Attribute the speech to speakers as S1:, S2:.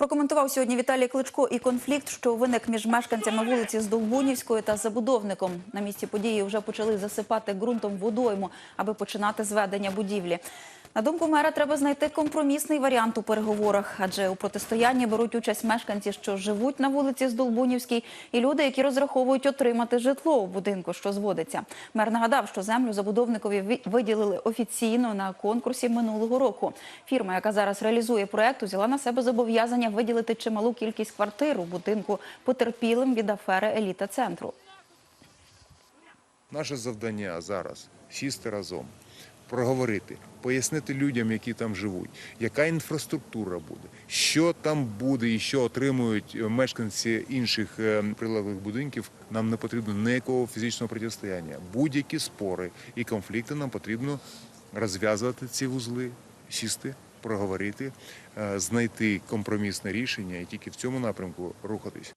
S1: Прокоментував сьогодні Віталій Кличко і конфлікт, що виник між мешканцями вулиці Здолбунівської та забудовником. На місці події вже почали засипати ґрунтом водойму, аби починати зведення будівлі. На думку мера, треба знайти компромісний варіант у переговорах, адже у протистоянні беруть участь мешканці, що живуть на вулиці Здолбунівській, і люди, які розраховують отримати житло у будинку, що зводиться. Мер нагадав, що землю забудовникові ви- виділили офіційно на конкурсі минулого року. Фірма, яка зараз реалізує проект, взяла на себе зобов'язання виділити чималу кількість квартир у будинку потерпілим від афери еліта центру.
S2: Наше завдання зараз сісти разом, проговорити, пояснити людям, які там живуть, яка інфраструктура буде, що там буде і що отримують е, мешканці інших е, прилеглих будинків. Нам не потрібно ніякого фізичного протистояння. Будь-які спори і конфлікти нам потрібно розв'язувати ці вузли, сісти, проговорити, е, знайти компромісне рішення і тільки в цьому напрямку рухатись.